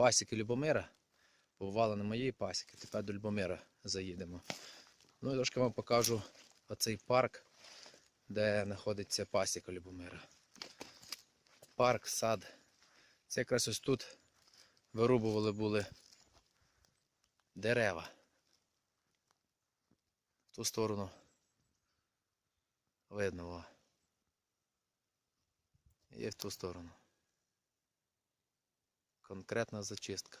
пасіки Любомира. Побували на моїй пасіки, тепер до Любомира заїдемо. Ну і трошки вам покажу оцей парк, де знаходиться пасіка Любомира. Парк, сад. Це якраз ось тут вирубували були дерева. В ту сторону видно. І в ту сторону. Конкретна зачистка.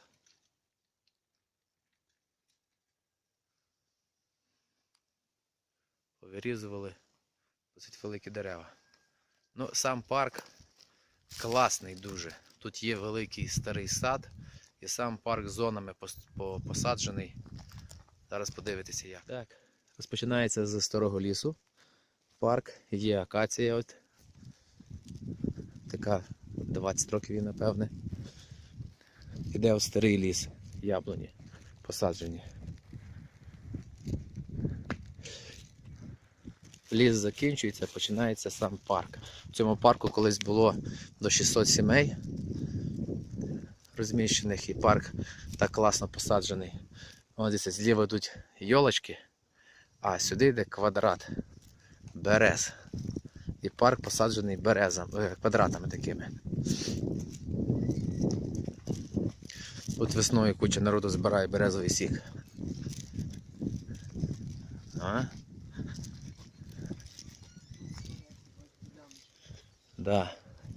Повирізували досить великі дерева. Ну, сам парк класний дуже. Тут є великий старий сад і сам парк зонами посаджений. Зараз подивитися як. Так. Розпочинається з старого лісу. Парк, є акація от. Така 20 років напевне. Іде в старий ліс, яблуні посаджені. Ліс закінчується, починається сам парк. В цьому парку колись було до 600 сімей розміщених, і парк так класно посаджений. Ось дивіться, зліва йдуть йолочки, а сюди йде квадрат берез. І парк посаджений березом, е, квадратами такими. Тут весною куча народу збирає березовий сік. А? Да.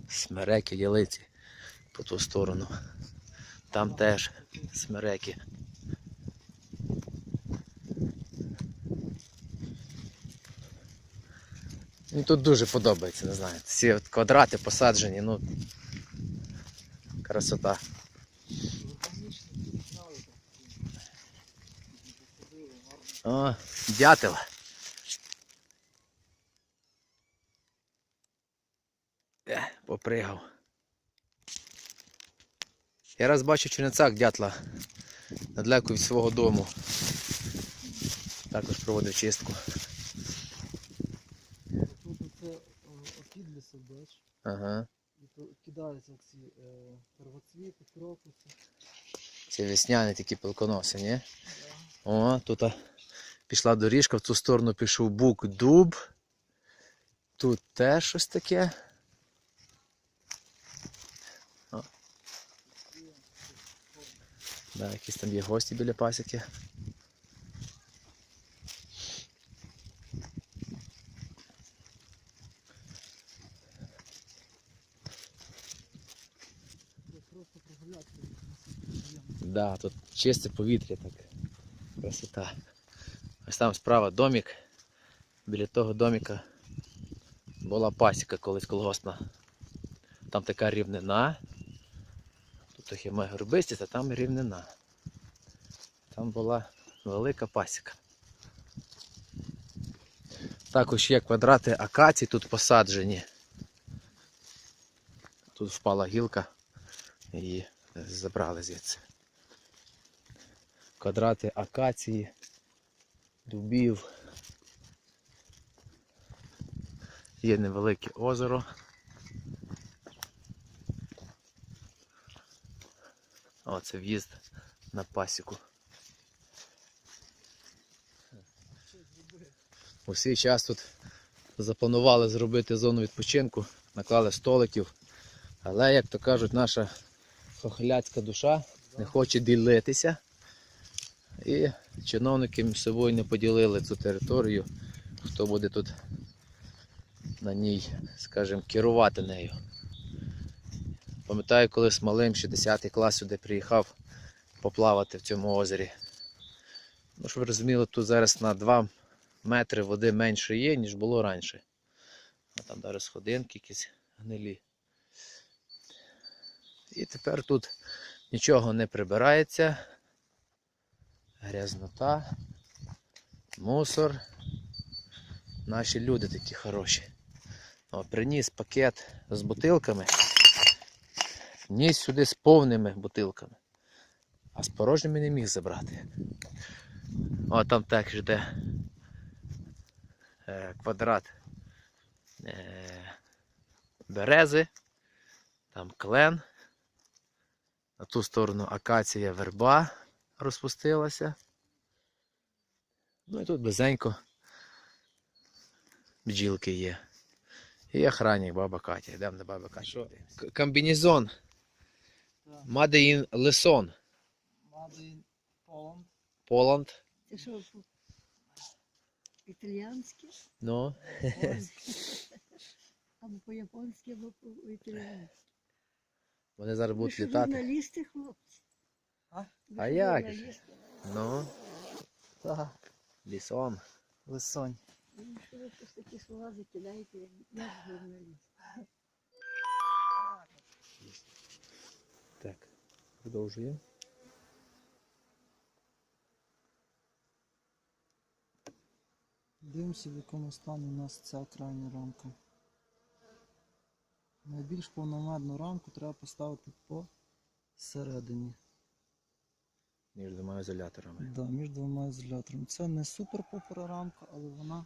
Смереки, ялиці по ту сторону. Там теж смереки. Мені тут дуже подобається, не знаю. От квадрати посаджені, ну красота. О, дятел. Е, попригав. Я раз бачив в Чернецях дятла недалеко від свого дому. Також проводив чистку. Тут оце опідлісок, бач, Ага. і то кидаються ці е, первоцвіти, крокуси. Це весняні такі пилконоси, ні? О, тут пішла доріжка, в ту сторону пішов бук дуб. Тут теж щось таке. О. Да, якісь там є гості біля пасіки. Да, тут чисте повітря так. Красота. Ось там справа домик. Біля того домика була пасіка колись колгоспна. Там така рівнина. Тут трохи має горбистість, а там рівнина. Там була велика пасіка. Також є квадрати акацій тут посаджені. Тут впала гілка і забрали звідси квадрати акації, дубів. Є невелике озеро. О, це в'їзд на пасіку. У свій час тут запланували зробити зону відпочинку, наклали столиків. Але, як то кажуть, наша хохляцька душа не хоче ділитися. І чиновники між собою не поділили цю територію, хто буде тут на ній, скажімо, керувати нею. Пам'ятаю, коли з малим ще 10 клас сюди приїхав поплавати в цьому озері. Ну, щоб ви розуміли, тут зараз на 2 метри води менше є, ніж було раніше. А там навіть сходинки якісь гнилі. І тепер тут нічого не прибирається грязнота, мусор. Наші люди такі хороші. О, приніс пакет з бутилками. Ніс сюди з повними бутилками. А з порожніми не міг забрати. О, там також йде е, квадрат е, берези, там клен. На ту сторону акація верба розпустилася. Ну і тут близенько бджілки є. І охранник баба Катя. Йдемо до баби Каті. Комбінезон. In Leson. Мадин Полон. Poland. Це що по- італіянське? Ну. Або по-японськи, або по-італіянськи. Вони зараз будуть літати. журналісти, хлопці? А? А як же? Ну, Так. Лісон. Лисонь. Ну, що ви щось такі слова закидаєте, як, як журналіст? Так, продовжуємо. Дивимося, в якому стані у нас ця крайня рамка. Найбільш повномедну рамку треба поставити посередині. Між двома ізоляторами. Да, між двома ізоляторами. Це не супер попера рамка, але вона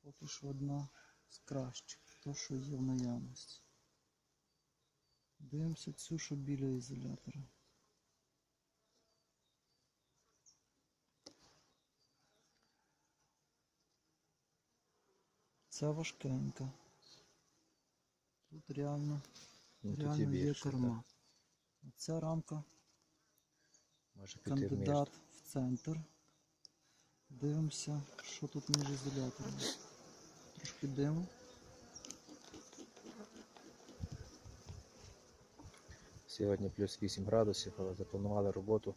поки що одна з кращих, то що є в наявності. Дивимося цю, що біля ізолятора. Це важкенька. Тут реально, Ну, тут і реально є більше, корма. Ця рамка так. Може піти кандидат в центр. Дивимося, що тут між ізоляторами. Трошки диму. Сьогодні плюс 8 градусів, але запланували роботу.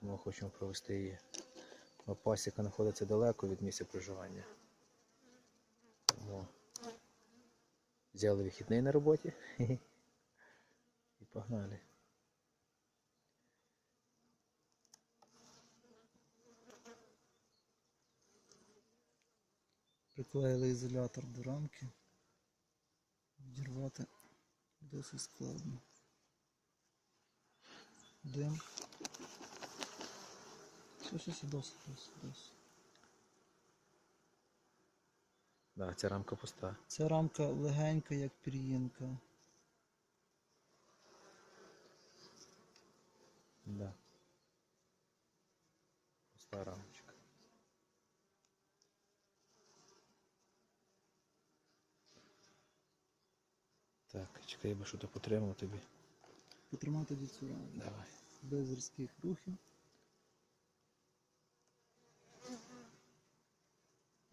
Тому хочемо провести її. Бо Пасіка знаходиться далеко від місця проживання. Тому взяли вихідний на роботі. І погнали. Приклеїли ізолятор до рамки. Відірвати досить складно. Дим. Все, все, все, досить, досить, досить. Да, ця рамка пуста. Ця рамка легенька, як пір'їнка. Да. Пуста рамочка. Так, чекай, я би що то потримав тобі. Потримай тоді цю рамку. Давай. Без різких рухів.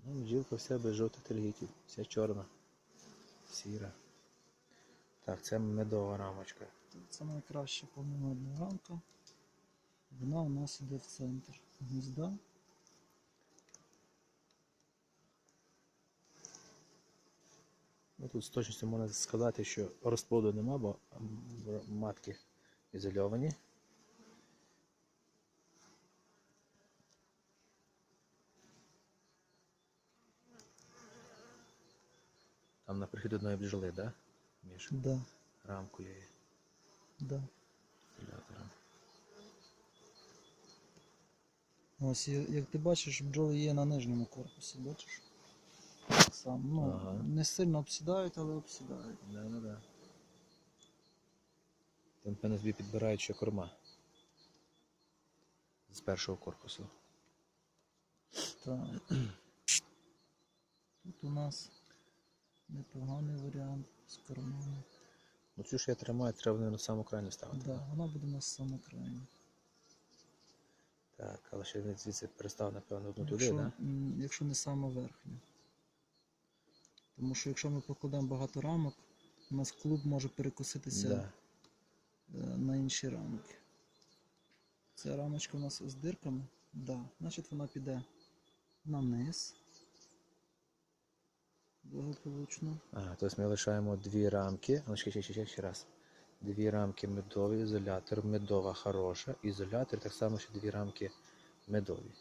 Ну, бджілка вся без жовтих тергітів, вся чорна, сіра. Так, це медова рамочка. Це найкраща повномедна рамка. Вона у нас іде в центр гнізда. Ну, тут з точністю можна сказати, що розплоду нема, бо матки ізольовані. Там на прихід одної бджоли, да? Між Да, рамкою і да. ізолятором. Ось, як ти бачиш, бджоли є на нижньому корпусі, бачиш? Так само. Ну, Ага. Не сильно обсідають, але обсідають. Да, да, да. Там, певно, собі підбирають ще корма. З першого корпусу. Так. Тут у нас непоганий варіант з кормами. Ну цю ж я тримаю, треба на саму крайню ставити. Да, вона буде у нас саме крайня. Так, але ще він звідси перестав, напевно, одну туди, Якщо, так? Да? м, якщо не саме верхня. Тому що якщо ми покладемо багато рамок, у нас клуб може перекоситися Да. е, на інші рамки. Ця рамочка у нас з дирками, да, значить вона піде на низ. Благополучно. Ага, тобто ми лишаємо дві рамки. Ну, ще, ще, ще, ще, ще раз. Дві рамки медові, ізолятор, медова хороша, ізолятор, так само ще дві рамки медові.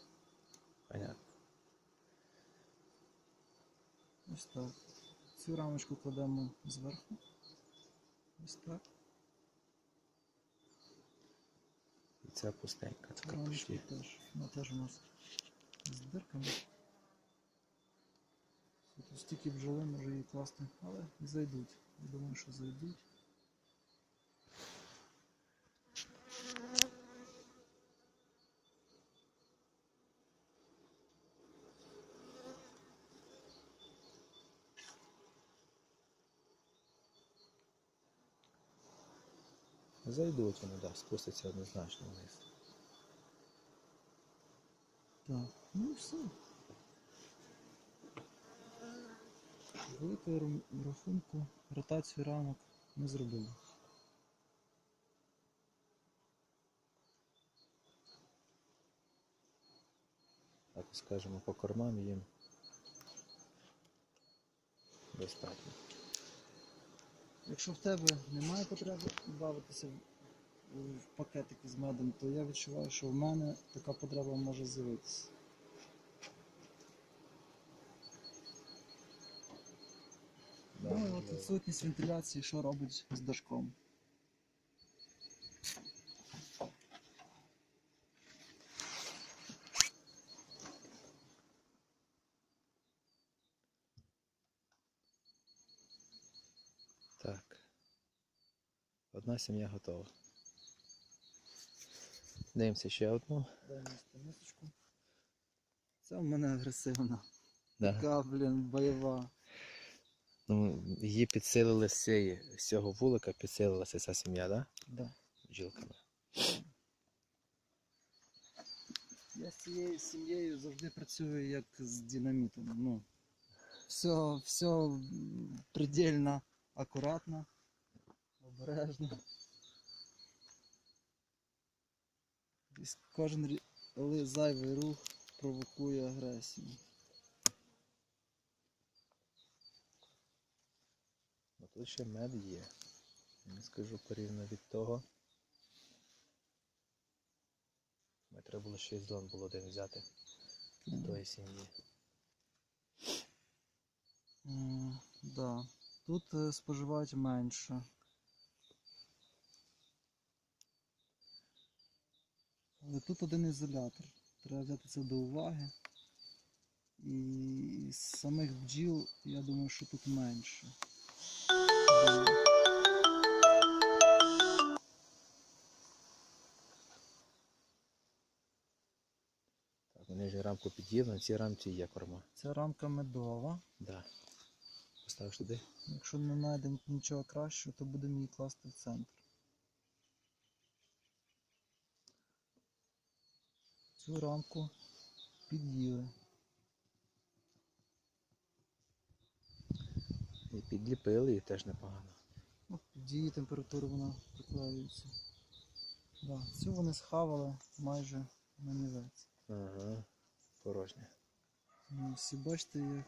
Понятно. Ось так. Цю рамочку кладемо зверху. Ось так. І ця пустенька, така рамочку почти. теж. Вона теж у нас з дирками. Тут стільки бджоли може її класти, але зайдуть. Я думаю, що зайдуть. Зайдуть вони, да, спустяться однозначно вниз. Так, ну і все. Великого рахунку ротацію рамок ми зробили. Так скажемо, по кормам їм достатньо. Якщо в тебе немає потреби бавитися в, пакетики з медом, то я відчуваю, що в мене така потреба може з'явитися. Ну, от відсутність вентиляції, що робить з дашком. Так. Одна сім'я готова. Дивимося ще одну. Дай мені. Це в мене агресивна. Да. Така, блін, бойова. Ну, її підсилили з, цієї, з цього вулика, підсилилася ця сім'я, да? Да. Бджілками. Я з цією сім'єю завжди працюю як з динамітом. Ну, все, все предельно акуратно, обережно. Кожен зайвий рух провокує агресію. Ну, тут ще мед є. Не скажу порівняно від того. Ми треба було 6 зон було один взяти з тої сім'ї. М, Да. Тут е, споживають менше. Але тут один ізолятор. Треба взяти це до уваги. І самих бджіл, я думаю, що тут менше. Так, вони вже рамку під'їли, на цій рамці є корма. Це рамка медова. Да. Поставиш туди. Якщо не знайдемо нічого кращого, то будемо її класти в центр. Цю рамку під'їли. І підліпили, і теж непогано. Ну, під температури вона приклеюється. Да, цю вони схавали майже на нівець. Ага, порожня. Ну, всі бачите, як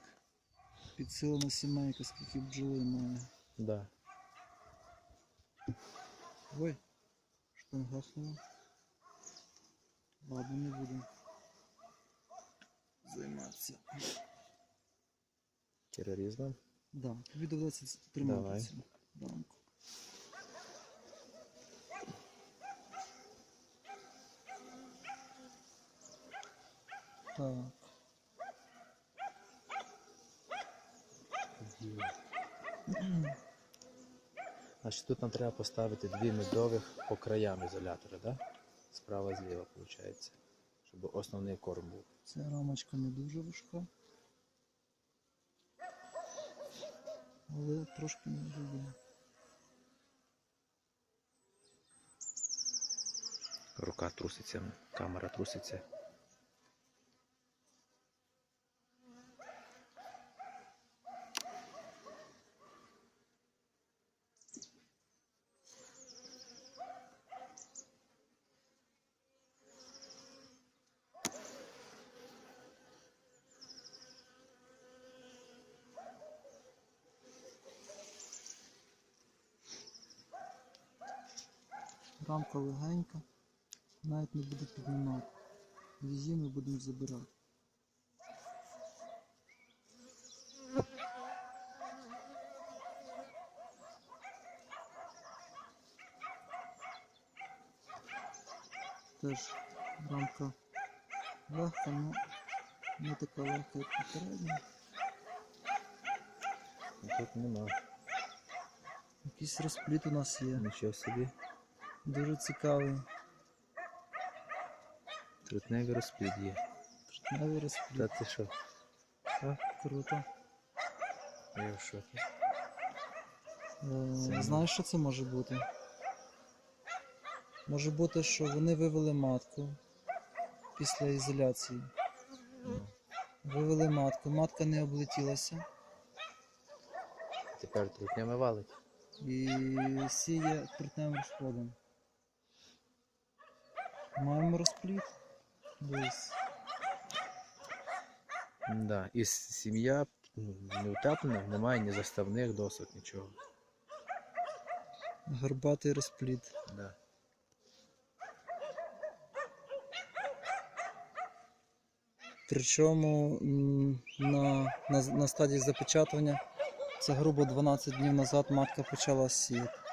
підсилена сімейка, скільки бджоли має. Да. Ой, що гахнуло. Ладно, не будемо займатися. Тероризмом. Да, тобі доведеться тримати Давай. цю рамку. Так, Значить тут нам треба поставити дві медових по краям ізолятора, да? Справа зліва, виходить. Щоб основний корм був. ця рамочка не дуже важка. Але трошки не є. Рука труситься, камера труситься. Рамка легенька, навіть не буде піднімати. Її ми будемо забирати. Теж рамка легка, але не така легка, як попередня. Ну, Тут нема. Якийсь розпліт у нас є. Нічого собі. Дуже цікавий. Трутневий розплід є. Новий розпліт. Та ти що? Так, круто. Я в шокі. Е, знаєш, що це може бути? Може бути, що вони вивели матку після ізоляції. Ну, Вивели матку, матка не облетілася тепер трутнями валить. і сіє трутневим розплодом. Маємо розплід. Десь. Да. І сім'я ну, не утеплена, немає ні заставних досок, нічого. Горбатий розплід. Да. Причому м, на, на, на стадії запечатування це грубо 12 днів назад матка почала сіяти.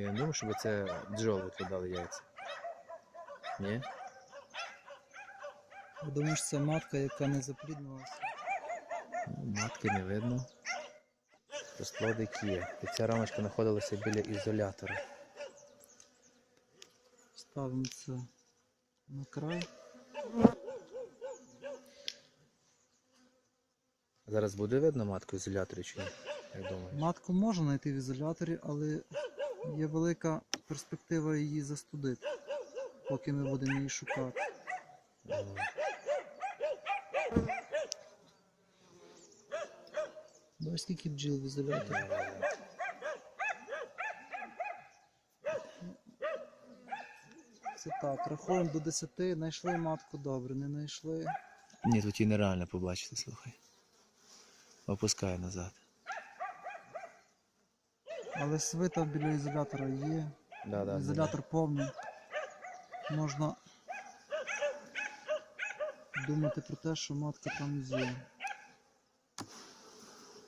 Я не думаю, щоб це бджоли відкладали яйця. Ні? Думаю, що це матка, яка не запліднилася. Ну, Матки не видно. Розплодик є. І ця рамочка знаходилася біля ізолятора. Ставимо це на край. Зараз буде видно матку в ізоляторі чи ні? Як думаєш? Матку можна знайти в ізоляторі, але є велика перспектива її застудити, поки ми будемо її шукати. Бачиш, скільки бджіл в ізоляторі. Це так, рахуємо до 10, знайшли матку добре, не знайшли. Ні, тут її нереально побачити, слухай. Опускай назад. Але свита біля ізолятора є. Да, да, Ізолятор повний. Можна думати про те, що матка там є.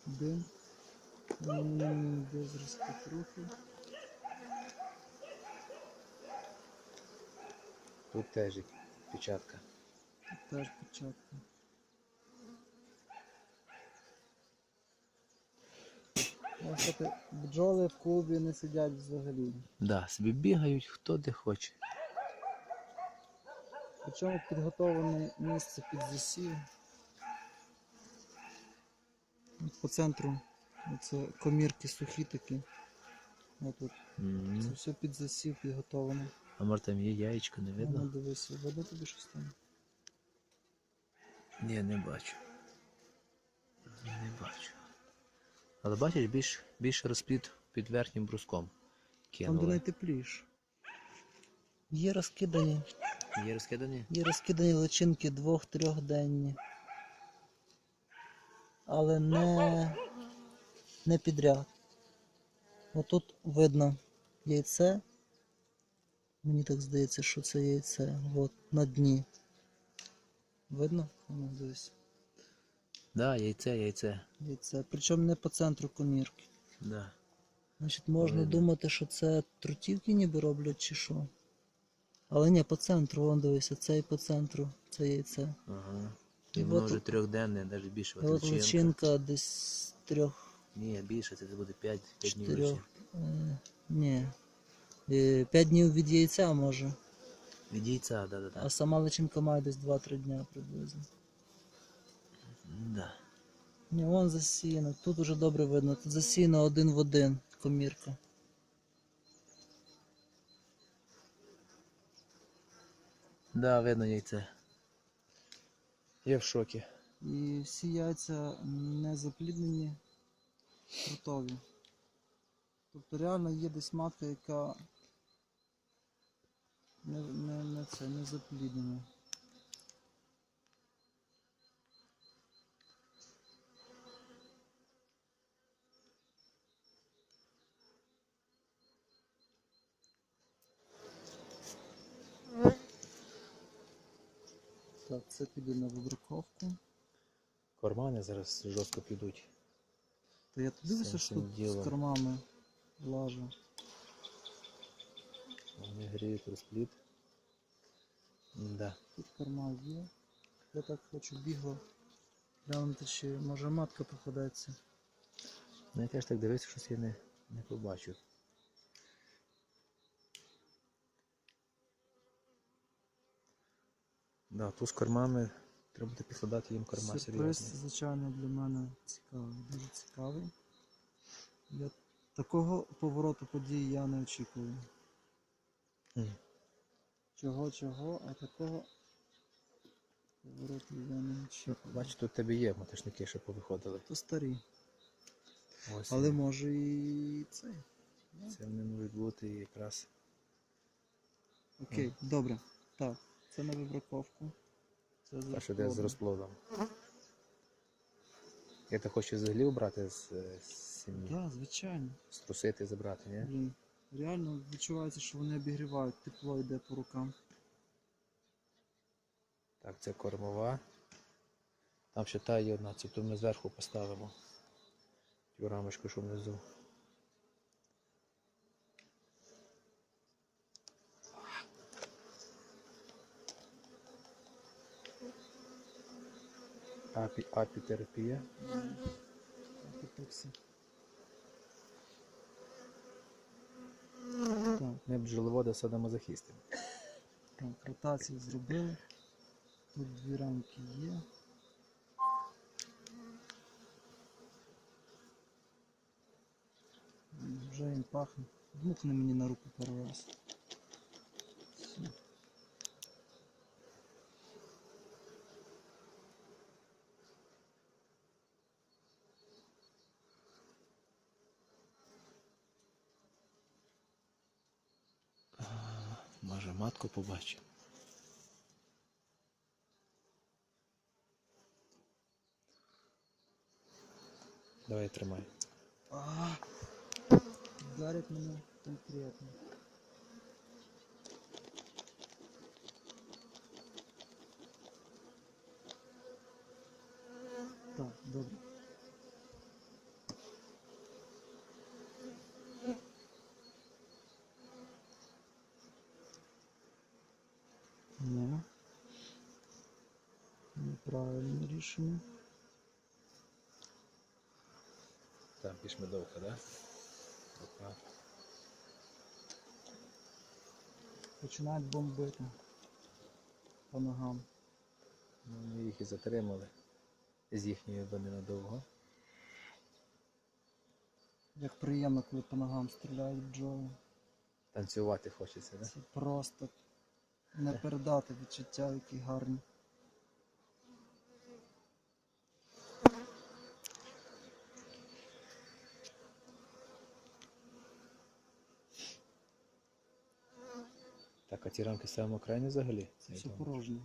Дим. М, Без розпотрухи. Тут теж печатка. Тут теж початку. Ну, бджоли в клубі не сидять взагалі. Да, собі бігають хто де хоче. Причому підготовлене місце під засів. По центру це комірки сухі такі. Отут. Мгм. Це все під засів підготовлено. А може там є яєчко, не Ну, видно? дивися, видно тобі щось там. Ні, не бачу. Не бачу. Але бачиш, більш, більше розплід під верхнім бруском. Там де найтепліше. Є розкидані, Є розкидані? є розкидані личинки двох-трьохденні. Але не, не підряд. Отут видно яйце. Мені так здається, що це яйце. От на дні. Видно? Воно дивись. Да, яйце, яйце. Яйце. Причому не по центру комірки. Да. Значить, можна Видно. думати, що це трутівки ніби роблять чи що. Але ні, по центру, вон дивися, це і по центру, це яйце. Ага. І І воно от- вже трьохденне, навіть більше. От личинка. личинка десь трьох, Ні, більше, це буде 5, 5 днів. Е, ні. Е, П'ять днів від яйця може. Від яйця, да, да, да. А сама личинка має десь 2-3 дня приблизно. Да. Ні, вон засіяно. Тут уже добре видно. Тут засіяно один в один комірка. Да, видно яйце. Я в шокі. І всі яйця не запліднені, крутові. Тобто реально є десь матка, яка не, не, не, це, не запліднена. Так, це піде на вибраковку. Кормани зараз жорстко підуть. Та я тут дивлюся, що тут з кормами лажу. Вони гріють розплід. Да. Тут корма є. Я так хочу бігло глянути, чи може матка попадеться. Ну, я теж так дивився, щось я не, не побачив. Да, тут з кормами треба буде підкладати їм корма Сюрприз, серйозні. звичайно, для мене цікавий, дуже цікавий. Я Такого повороту подій я не очікую. Чого, чого, а такого повороту я не очікую. Бачиш, тут в тебе є мотишники, що повиходили. То старі. Ось Але може і цей. це вони можуть бути якраз. Окей, добре. Так, це на вибраковку. Це за Та що де з розплодом. розплодом. Я то хочу взагалі обрати з, з сім'ї. Так, звичайно. Струсити, забрати, ні? Блін. Реально відчувається, що вони обігрівають, тепло йде по рукам. Так, це кормова. Там ще та є одна, цю то ми зверху поставимо. Цю рамочку, що внизу. Апі, апітерапія. Так, Ми бджоловоди садомазохісти. так, ротацію зробили. Тут дві рамки є. Вже він пахне. Дмухне мені на руку пару раз. Все. Може матку побачимо. Давай тримай. А, Вдарить мене конкретно. Так, добре. Рішення. Там пішмедовка, да? Рука. Починають бомбити по ногам. Ну, ми їх і затримали з їхньої вини надовго. Як приємно, коли по ногам стріляють бджоли. Танцювати хочеться, да? Це просто не передати відчуття, які гарні. Ті рамки ставимо крайні взагалі? Це все порожнє.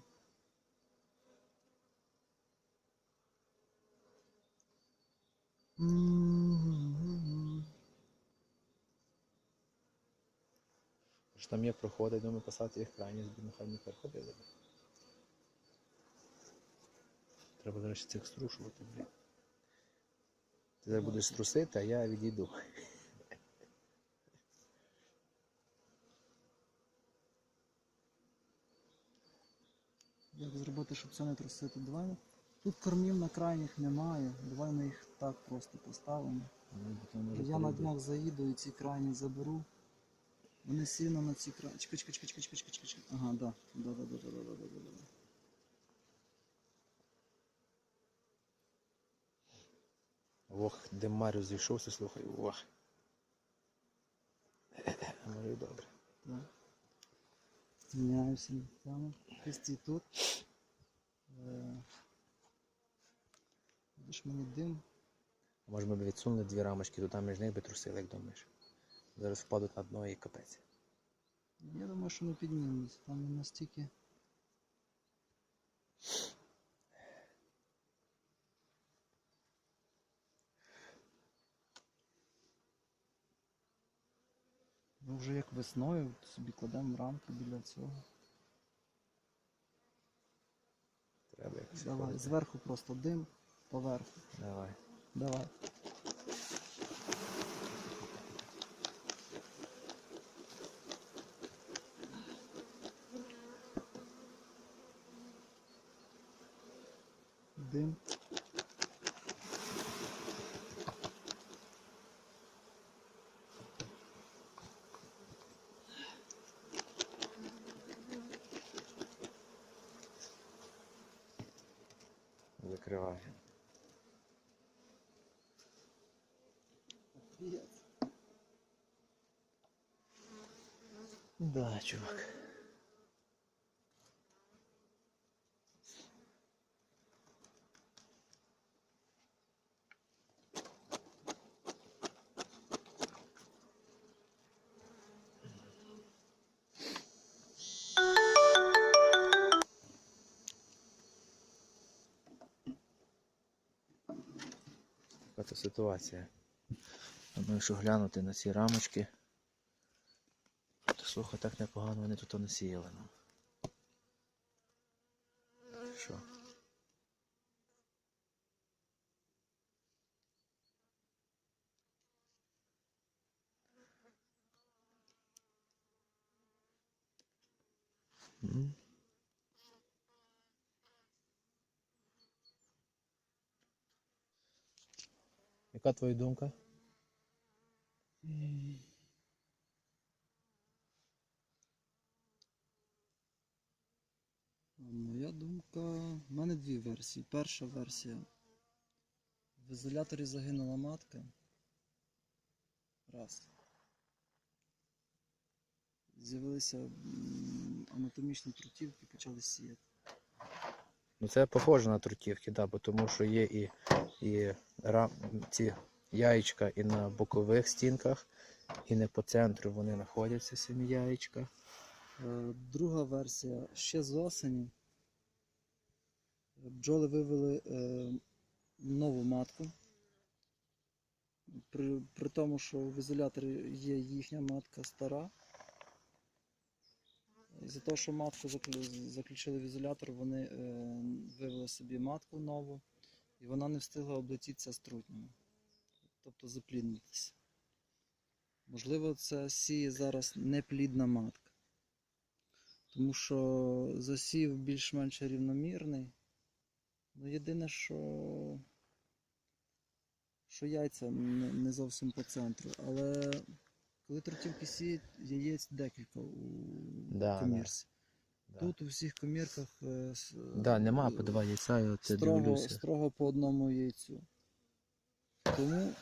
Що там є проходи, думаю, писати їх крайні, нехай не переходили. Треба, до речі, цих струшувати, блін. Ти зараз будеш струсити, а я відійду. Як зробити, щоб це не трусити? Давай. Тут кормів на крайніх немає. Давай ми їх так просто поставимо. Ну, Я на днях заїду і ці крайні заберу. Вони сильно на ці крайні. Чекай, чекай, чекай, чекай, чекай, чекай. Ага, да. Да, да, да, да, да, да, да, да, да. Ох, де Марю зійшовся, слухай, ох. А добре. Так. Міняюся там. Хисті тут. Е, мені дим. А може ми б відсунули дві рамочки, то там між них би трусили, як думаєш. Зараз впадуть на дно і капець. Я думаю, що не піднімемося. Там не настільки. Ну, вже як весною собі кладемо рамки біля цього. Треба якось. Давай, ходити. зверху просто дим, поверху. Давай. Давай. Дим. Закривай. Капець. Да, чувак. Така ситуація. Ну, якщо глянути на ці рамочки, слухай, так непогано вони тут насіяли. Ну. Що? Яка твоя думка? Моя думка. У мене дві версії. Перша версія. В ізоляторі загинула матка. Раз. З'явилися анатомічні трутівки, почали сіяти. Ну це похоже на трутівки, да, бо тому що є і, і рам, ці яєчка і на бокових стінках, і не по центру вони знаходяться самі яєчка. Е, Друга версія ще з осені. Бджоли вивели е, нову матку. При, при тому, що в ізоляторі є їхня матка стара. Із-за того, що матку заключили в ізолятор, вони е, вивели собі матку нову, і вона не встигла облетітися з. Тобто запліднитися. Можливо, це сіє зараз неплідна матка. Тому що засів більш-менш рівномірний. Ну, єдине, що, що яйця не, не зовсім по центру. Але коли трутівки сіють, яєць декілька у Да, комірці. Да. Тут у всіх комірках е, да, нема по два яйця, я це строго, дивлюся. строго по одному яйцю. Тому,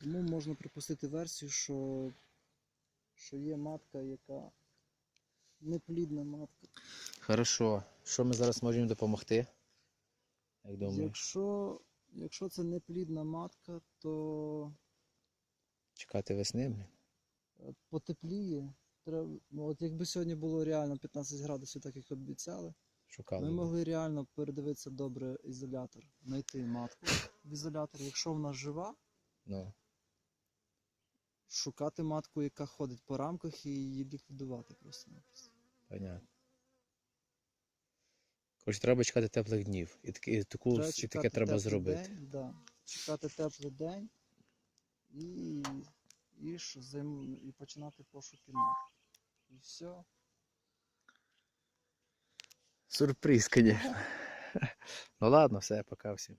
тому можна припустити версію, що, що є матка, яка неплідна матка. Хорошо. Що ми зараз можемо допомогти? Як думаєш? Якщо, якщо це неплідна матка, то Чекати весни? блін? е, потепліє. Треба, ну, от якби сьогодні було реально 15 градусів, так як обіцяли, Шукали. ми могли реально передивитися добре ізолятор, знайти матку в ізоляторі. Якщо вона жива, Ну, шукати матку, яка ходить по рамках, і її ліквідувати просто. понятно. Коротше, треба чекати теплих днів. І, таки, і таку, Треба і таке треба зробити. День, да. Чекати теплий день і, і, що, займ... і починати пошуки матки. І все. Сюрприз, звісно. ну ладно, все, пока всім.